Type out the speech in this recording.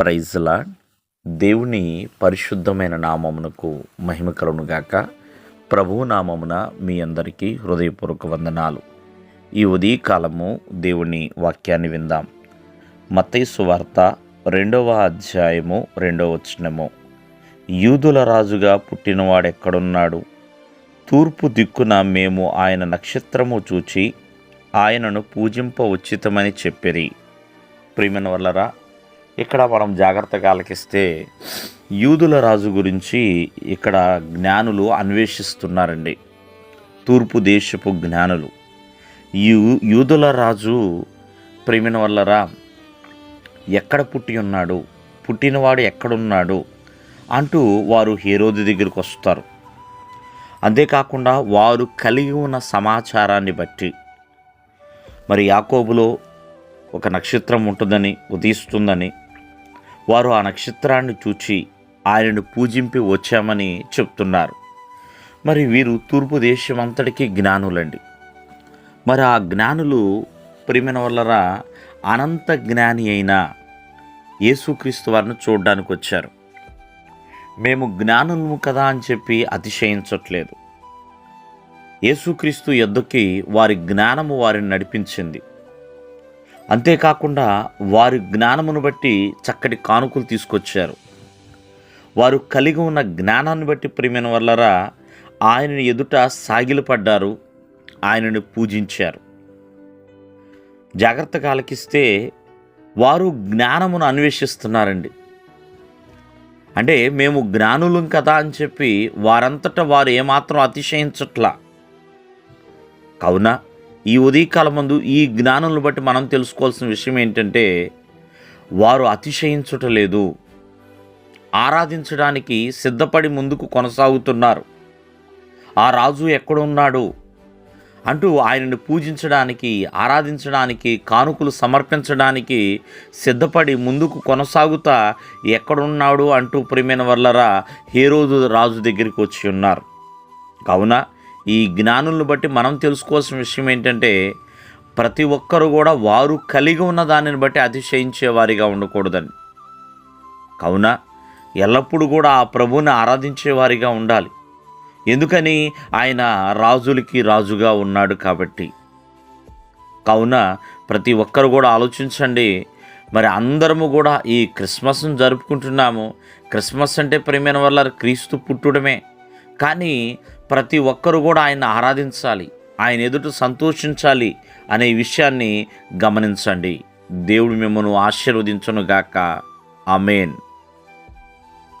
ప్రైజ్లా దేవుని పరిశుద్ధమైన నామమునకు మహిమ కలుగునుగాక ప్రభువు నామమున మీ అందరికీ హృదయపూర్వక వందనాలు. ఈ ఉదయకాలము దేవుని వాక్యాన్ని విందాం. మతైసు వార్త రెండవ అధ్యాయము రెండవ వచనము. యూదుల రాజుగా పుట్టినవాడెక్కడున్నాడు తూర్పు దిక్కున మేము ఆయన నక్షత్రము చూచి ఆయనను పూజింప ఉచితమని చెప్పిరి. ప్రియమైన వల్లరా ఇక్కడ మనం జాగ్రత్తగా ఆలకిస్తే యూదుల రాజు గురించి ఇక్కడ జ్ఞానులు అన్వేషిస్తున్నారండి. తూర్పు దేశపు జ్ఞానులు. యూ యూదుల రాజు ప్రేమిన వల్లరా ఎక్కడ పుట్టి ఉన్నాడు పుట్టినవాడు ఎక్కడున్నాడు అంటూ వారు హీరోది దగ్గరికి వస్తారు. అంతేకాకుండా వారు కలిగి ఉన్న సమాచారాన్ని బట్టి. మరి యాకోబులో ఒక నక్షత్రం ఉంటుందని ఉదయిస్తుందని వారు ఆ నక్షత్రాన్ని చూచి ఆయనను పూజింపి వచ్చామని చెప్తున్నారు. మరి వీరు తూర్పు దేశం అంతటికీ జ్ఞానులండి. మరి ఆ జ్ఞానులు ప్రిమిన వల్లరా అనంత జ్ఞాని అయిన యేసుక్రీస్తు వారిని చూడడానికి వచ్చారు మేము జ్ఞానులము కదా అని చెప్పి అతిశయించట్లేదు. యేసుక్రీస్తు ఎద్దుకి వారి జ్ఞానము వారిని నడిపించింది. అంతేకాకుండా వారి జ్ఞానమును బట్టి చక్కటి కానుకలు తీసుకొచ్చారు. వారు కలిగి ఉన్న జ్ఞానాన్ని బట్టి ప్రేమైన వల్లరా ఆయనని ఎదుట సాగిలపడ్డారు ఆయనని పూజించారు. జాగ్రత్తగా ఆలకిస్తే వారు జ్ఞానమును అన్వేషిస్తున్నారండి. అంటే మేము జ్ఞానులం కదా అని చెప్పి వారంతటా వారు ఏమాత్రం అతిశయించట్లా. కావున ఈ ఉదయకాలం ముందు ఈ జ్ఞానంను బట్టి మనం తెలుసుకోవాల్సిన విషయం ఏంటంటే వారు అతిశయించుటలేదు ఆరాధించడానికి సిద్ధపడి ముందుకు కొనసాగుతున్నారు. ఆ రాజు ఎక్కడున్నాడు? అంటూ ఆయనను పూజించడానికి ఆరాధించడానికి కానుకలు సమర్పించడానికి సిద్ధపడి ముందుకు కొనసాగుతా ఎక్కడున్నాడు అంటూ ప్రియమైన వల్లరా హేరోదు రాజు దగ్గరికి వచ్చి ఉన్నారు. కావున ఈ జ్ఞానులను బట్టి మనం తెలుసుకోవాల్సిన విషయం ఏంటంటే ప్రతి ఒక్కరు కూడా వారు కలిగి ఉన్న దానిని బట్టి అతిశయించే వారిగా కావున ఎల్లప్పుడూ కూడా ఆ ప్రభువుని ఆరాధించేవారిగా ఉండాలి. ఎందుకని? ఆయన రాజులకి రాజుగా ఉన్నాడు కాబట్టి. కావున ప్రతి ఒక్కరు కూడా ఆలోచించండి. మరి అందరము కూడా ఈ క్రిస్మస్ను జరుపుకుంటున్నాము. క్రిస్మస్ అంటే ప్రేమైన వల్ల క్రీస్తు పుట్టుడమే. కానీ ప్రతి ఒక్కరు కూడా ఆయన ఆరాధించాలి. ఆయన ఎదుట సంతోషించాలి అనే విషయాన్ని గమనించండి. దేవుడు మిమ్మల్ని ఆశీర్వదించను గాక ఆమెన్.